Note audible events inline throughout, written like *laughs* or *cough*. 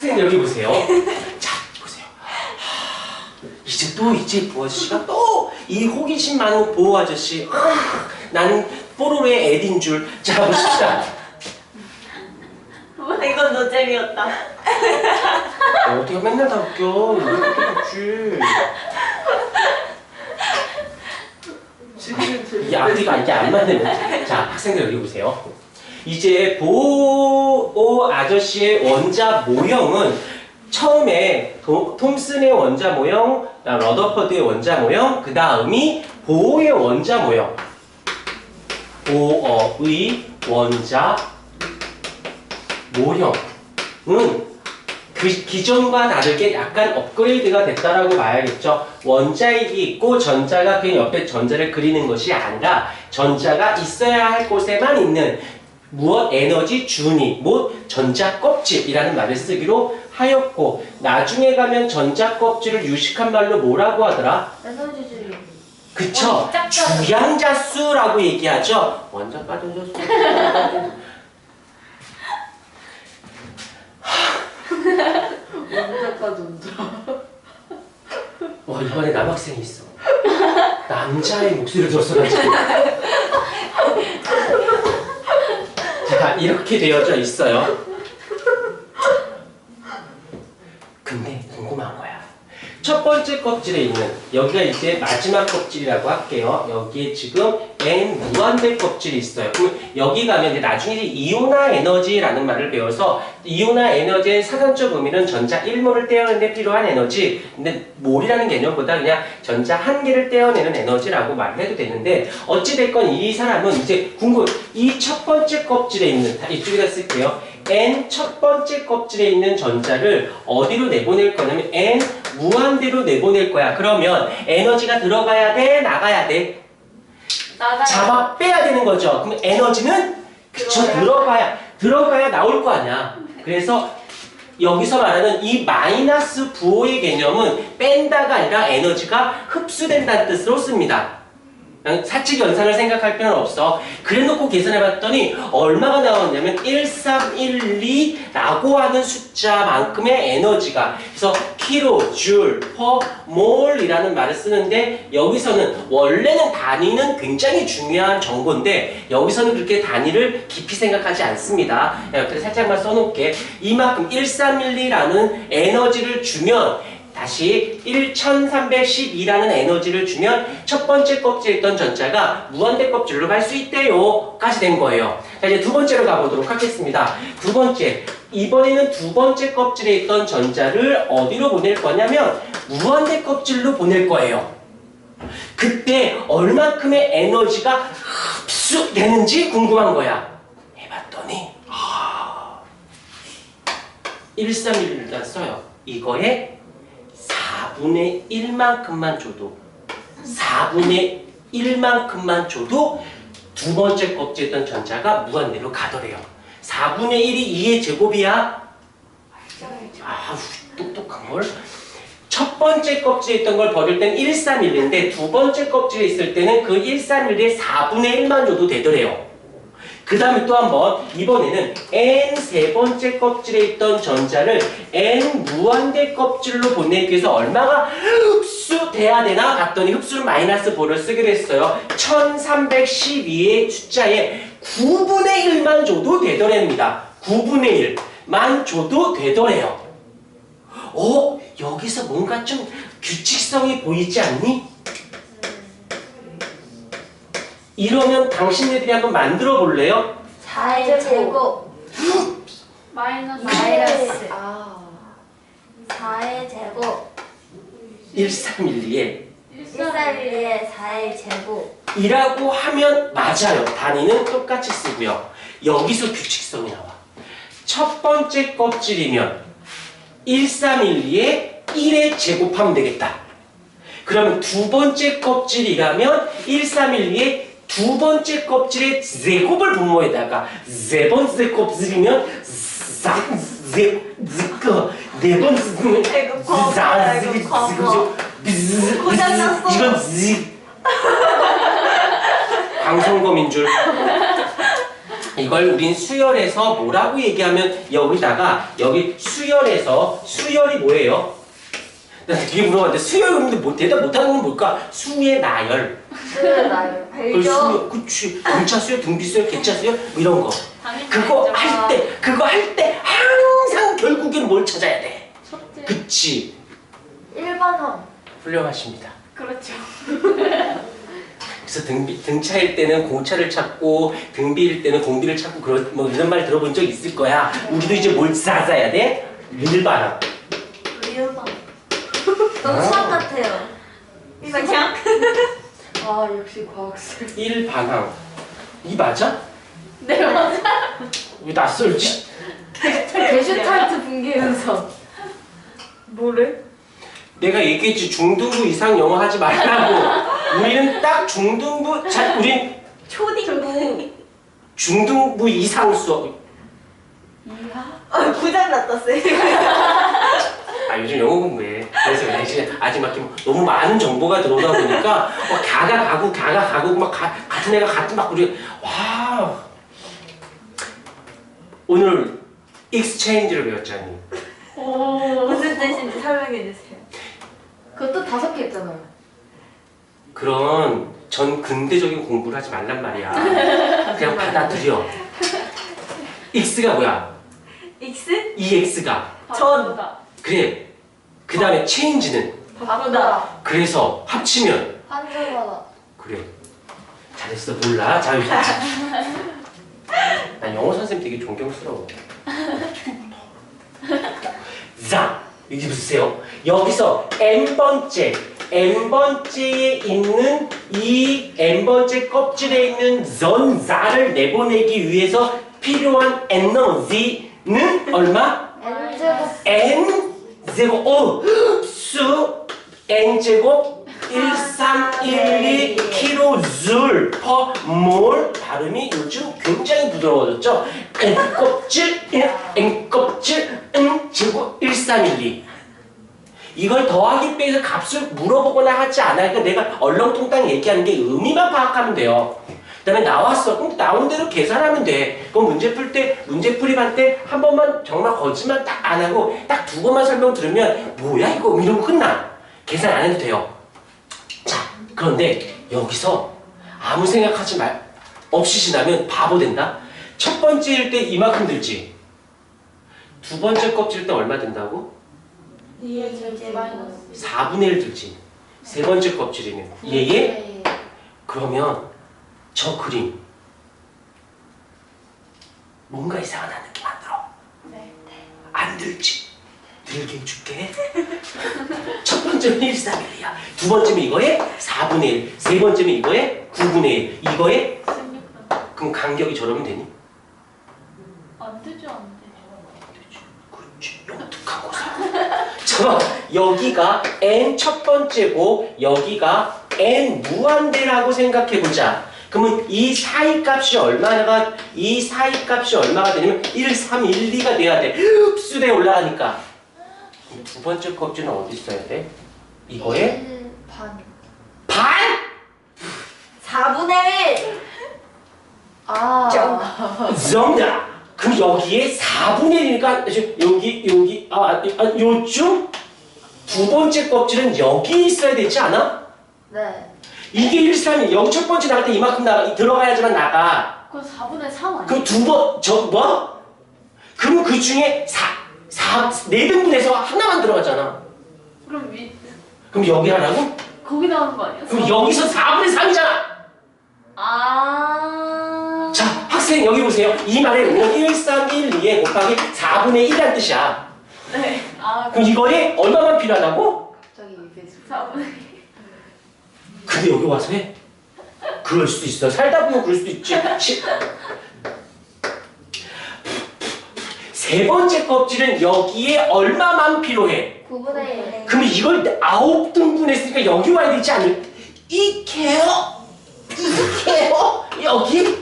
선생님 여기 보세요. *laughs* 자 보세요. 하, 이제 또 이제 보아 씨가 또 이 호기심 많은 보호 아저씨. 아, 나는 뽀로로의 애딘 줄. 자 보십시다. *laughs* 이건 노잼이었다. 어, 어디가 맨날 다 웃겨. 이렇게 웃지. *laughs* 이게 앞뒤가 이게 안 맞는. 자 학생들 여기 보세요. 이제 보호 아저씨의 원자 모형은 처음에 도- 톰슨의 원자 모형, 러더퍼드의 원자 모형, 그 다음이 보호의 원자 모형. 보어의 원자 모형은 그 기존과 다르게 약간 업그레이드가 됐다라고 봐야겠죠. 원자핵이 있고 전자가 그 옆에 전자를 그리는 것이 아니라 전자가 있어야 할 곳에만 있는 무엇 에너지 준이 못 전자 껍질이라는 말을 쓰기로 하였고 나중에 가면 전자 껍질을 유식한 말로 뭐라고 하더라? 에너지주의. 그쵸? 어. 주양자수라고 얘기하죠. 완전 빠져줬어. 원자과 전자. 와 이번에 남학생이 있어. 남자의 목소리를 들었어 가지고. 자 이렇게 되어져 있어요. 근데 궁금한 거야. 첫 번째 껍질에 있는 여기가 이제 마지막 껍질이라고 할게요. 여기에 지금 N 무한대 껍질이 있어요. 그럼 여기 가면 이제 나중에 이제 이온화 에너지라는 말을 배워서 이온화 에너지의 사전적 의미는 전자 1몰을 떼어내는 데 필요한 에너지. 근데 몰이라는 개념보다 그냥 전자 한 개를 떼어내는 에너지라고 말을 해도 되는데 어찌 됐건 이 사람은 이제 궁금 이 첫 번째 껍질에 있는 다 이쪽에다 쓸게요. N 첫 번째 껍질에 있는 전자를 어디로 내보낼 거냐면 N 무한대로 내보낼 거야. 그러면 에너지가 들어가야 돼, 나가야 돼. 나가. 잡아 빼야 되는 거죠. 그럼 에너지는 그쵸 들어가야 들어가야 들어가야 나올 거 아니야. 그래서 여기서 말하는 이 마이너스 부호의 개념은 뺀다가 아니라 에너지가 흡수된다는 뜻으로 씁니다. 사칙 연산을 생각할 필요는 없어. 그래놓고 계산해봤더니 얼마가 나왔냐면 1312라고 하는 숫자만큼의 에너지가 그래서 킬로, 줄, 퍼, 몰이라는 말을 쓰는데 여기서는 원래는 단위는 굉장히 중요한 정보인데 여기서는 그렇게 단위를 깊이 생각하지 않습니다. 옆에 살짝만 써놓을게. 이만큼 1312라는 에너지를 주면 다시 1312라는 에너지를 주면 첫 번째 껍질에 있던 전자가 무한대 껍질로 갈 수 있대요. 까지 된 거예요. 자, 이제 두 번째로 가보도록 하겠습니다. 두 번째. 이번에는 두 번째 껍질에 있던 전자를 어디로 보낼 거냐면 무한대 껍질로 보낼 거예요. 그때 얼마큼의 에너지가 흡수되는지 궁금한 거야. 해봤더니 아, 1311을 일단 써요. 이거에 4분의 1만큼만 줘도 4분의 1만큼만 줘도 두 번째 껍질에 있던 전자가 무한대로 가더래요. 4분의 1이 2의 제곱이야. 아우 똑똑한 걸. 첫 번째 껍질에 있던 걸 버릴 땐 1311인데 두 번째 껍질에 있을 때는 그 1311의 4분의 1만 줘도 되더래요. 그 다음에 또 한 번 이번에는 n 세 번째 껍질에 있던 전자를 n 무한대 껍질로 보내기 위해서 얼마가 흡수돼야 되나 봤더니 흡수는 마이너스 보를 쓰기로 했어요. 1312의 숫자에 9분의 1만 줘도 되더랍니다. 9분의 1만 줘도 되더래요. 어? 여기서 뭔가 좀 규칙성이 보이지 않니? 이러면 당신네들이 한번 만들어 볼래요? 4의 제곱. 마이너스. 마이너스. 아. 4의 제곱. 1312에 131의 4의 제곱. 이라고 하면 맞아요. 단위는 똑같이 쓰고요. 여기서 규칙성이 나와. 첫 번째 껍질이면 1312에 1에 제곱하면 되겠다. 그러면 두 번째 껍질이라면 1312에 두 번째 껍질의 제곱을 분모에다가 세 번째 껍질이면 네 번째. 고장났어. 이건 지 방송검인 줄. 이걸 우린 수열해서 뭐라고 얘기하면 여기다가 여기 수열해서 수열이 뭐예요? 나 되게 물어봤는데 수열 근데 뭐 대답 못하는 건 뭘까? 수의 나열. 수요 나요. 그? 수열, 그치. 등차 수열, 등비 수열, 개차 수열 뭐 이런 거. 당연히 그거. 할 때, 그거 할 때 항상 결국엔 뭘 찾아야 돼? 첫째. 그치. 일반함. 훌륭하십니다. 그렇죠. 그래서 등비, 등차일 때는 공차를 찾고 등비일 때는 공비를 찾고 그런 뭐 이런 말 들어본 적 있을 거야. 우리도 이제 뭘 찾아야 돼? 일반함. 너무 수학 같아요. 그냥 *laughs* 아 역시 과학생. 일반항. 이 맞아? 네 맞아. 왜 낯설지? 게슈탈트 붕괴 현상. 뭐래? 내가 얘기했지 중등부 이상 영어 하지 말라고. 우리는 딱 중등부, 자, 우린 초딩부. 중등부 이상 수업. 이하. 아 고장 났다 쌤. *laughs* 아 요즘 영어 공부해. 그래서 대신 아직 막 너무 많은 정보가 들어오다 보니까 뭐 가가 가고 가가 가고 막 가, 같은 애가 같은 막 우리 와 오늘 익스체인지를 배웠잖니. 오. 무슨 뜻인지 설명해 주세요. 그것도 다섯 개 했잖아요. 그런 전 근대적인 공부를 하지 말란 말이야. 그냥 받아들여. x가 뭐야? X? ex가 전. 그래. 그 다음에 change는 바꾸다. 그래서 합치면 한줄마다. 그래. 잘했어 몰라. 자 여기서. *laughs* 난 영어 선생님 되게 존경스러워. *laughs* 자 여기 보세요. 여기서 n 번째 n 번째에 있는 이 n 번째 껍질에 있는 전자를 내보내기 위해서 필요한 에너지는 얼마? N 제곱 오 수 n 제곱 1312 킬로줄 per 몰 발음이 요즘 굉장히 부드러워졌죠. n 껍질 n 껍질 n 제곱 1312 이걸 더하기 빼서 값을 물어보거나 하지 않아요. 그러니까 내가 얼렁뚱땅 얘기하는 게 의미만 파악하면 돼요. 그 다음에 나왔어. 그럼 나온 대로 계산하면 돼. 그럼 문제 풀 때 문제 풀이할 때 한 번만 정말 거짓말 딱 안 하고 딱 두 번만 설명 들으면 뭐야 이거 이러고 끝나. 계산 안 해도 돼요. 자 그런데 여기서 아무 생각하지 말 없이 지나면 바보 된다. 첫 번째일 때 이만큼 들지. 두 번째 껍질 때 얼마 마이너스. 4분의 1 들지. 세 번째 껍질이면 얘얘 네. 그러면 저 그림 뭔가 이상한 느낌 안 들어? 네. 안 들지? 들게 해줄게. 첫 번째는 1, 3, 1이야. 두 번째는 이거에 4분의 1. 세 번째는 이거에 9분의 1. 이거에 16분. 그럼 간격이 저러면 되니? 안 되죠 안 되죠. 그렇지. 영특한 거사. 저 여기가 n 첫 번째고 여기가 n 무한대라고 생각해 보자. 그러면 이 사이 값이 얼마가 이 사이 값이 얼마가 되냐면 1, 3, 1, 2가 돼야 돼. 흡수돼 올라가니까. 두 번째 껍질은 어디 있어야 돼? 이거에 1 반. 반? 4분의 1. 아. 정답. 그럼 여기에 4분의 1이니까 여기 여기 아, 아 요쯤 두 번째 껍질은 여기 있어야 되지 않아? 네. 이게 1, 3이 여기 첫 번째 나갈 때 이만큼 나가 들어가야지만 나가. 그건 4분의 3 아니야? 그럼 두 번 저 뭐? 그럼 그 중에 4, 4, 4등분해서 하나만 들어가잖아. 그럼 위 그럼 여기 하라고? 거기 나오는 거 아니야? 그럼 여기서 4분의 3이잖아. 아. 자, 학생 여기 보세요. 이 말에 보면 1, 3, 1, 2에 곱하기 4분의 1이란 뜻이야. 네. 아 그럼 이거에 얼마만 필요하다고? 갑자기 입에 4분의 근데 여기 와서 해? 그럴 수도 있어. 살다 보면 그럴 수도 있지. 시- 세 번째 껍질은 여기에 얼마만 필요해? 9분의 1. 그러면 이걸 아홉 등분 했으니까 여기 와야 되지 않을? 이케요? 이케요? 여기?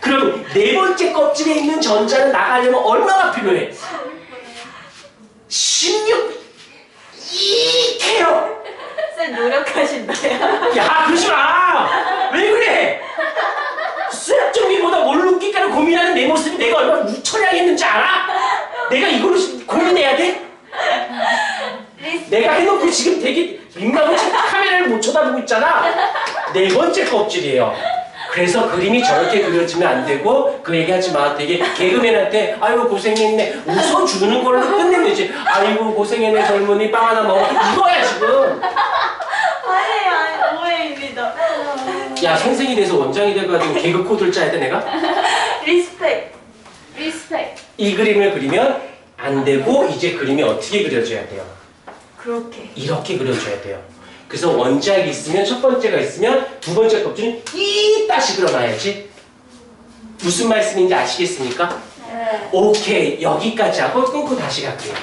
그럼 네 번째 껍질에 있는 전자는 나가려면 얼마나 필요해? 16 이케요? 쌤 노력하신다요. 야 그러지 마! 왜 그래? 수학 정리보다 뭘 웃길까를 고민 내 모습이 내가 얼마나 우천향했는지 알아? 내가 이걸로 시- 고민해야 돼? 내가 해놓고 지금 되게 민망한 척 카메라를 못 쳐다보고 있잖아. 네 번째 껍질이에요. 그래서 그림이 저렇게 그려지면 안 되고 그 얘기하지 마. 되게 개그맨한테 아이고 고생했네 웃어주는 걸로 끝내면 되지. 아이고 고생했네 젊은이 빵 하나 먹어 이거야 지금. 아니 아니 오해입니다. 야 선생이 돼서 원장이 돼가지고 개그 코드를 짜야 돼 내가? *laughs* 리스펙. 리스펙. 이 그림을 그리면 안 되고 이제 그림이 어떻게 그려져야 돼요? 그렇게. 이렇게 그려줘야 돼요. 그래서 원작이 있으면 첫 번째가 있으면 두 번째 껍질은 이따시 그려놔야지. 무슨 말씀인지 아시겠습니까? 네. 오케이 여기까지 하고 끊고 다시 갈게요.